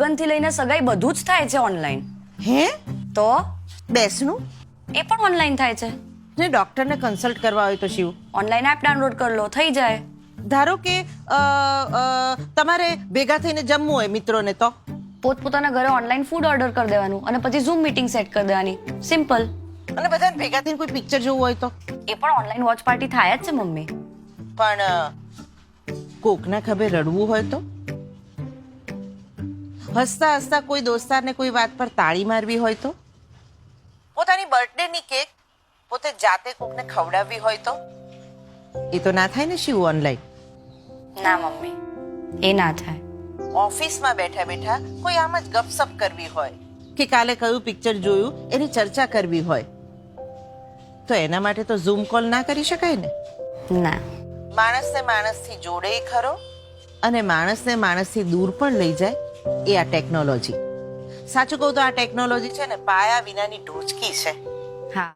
લગ્નથી લઈને સગાઈ બધું જ થાય છે ઓનલાઈન હે? તો? બેસનું? એ પણ ઓનલાઈન થાય છે. ને ડોક્ટરને કન્સલ્ટ કરવા હોય તો શિવ ઓનલાઈન એપ ડાઉનલોડ કરી લો થઈ જાય. ધારો કે અ, અ, તમારે ભેગા થઈને જમવું હોય મિત્રોને તો? પોતપોતાના ઘરે ઓનલાઈન ફૂડ ઓર્ડર કરી દેવાનું અને પછી ઝૂમ મીટિંગ સેટ કરી દેવાની. સિમ્પલ અને બધાને ભેગા થઈને કોઈ પિક્ચર જોવું હોય તો? એ પણ ઓનલાઈન વોચ પાર્ટી થાય જ છે મમ્મી. પણ અ, કોકના ખભે રડવું હોય તો? હસતા હસતા કોઈ દોસ્તારને કોઈ વાત પર તાળી મારવી હોય તો? પોતાની બર્થડેની કેક પોતે જાતે કોકને ખવડાવવી હોય તો? એ તો ના થાય ને શિવ ઓનલાઈન? ના મમ્મી. એ ના થાય. ઓફિસમાં બેઠા બેઠા કોઈ આમ જ ગપસપ કરવી હોય. કે કાલે કયું પિક્ચર જોયું એની ચર્ચા કરવી હોય. તો એના માટે તો ઝૂમ કોલ ના કરી શકાય ને? ના. માણસને માણસથી જોડે ખરો? અને માણસને માણસથી દૂર પણ લઈ જાય? એ આ ટેકનોલોજી સાચું કહું તો આ ટેકનોલોજી છે ને પાયા વિનાની ઢોચકી છે. હા.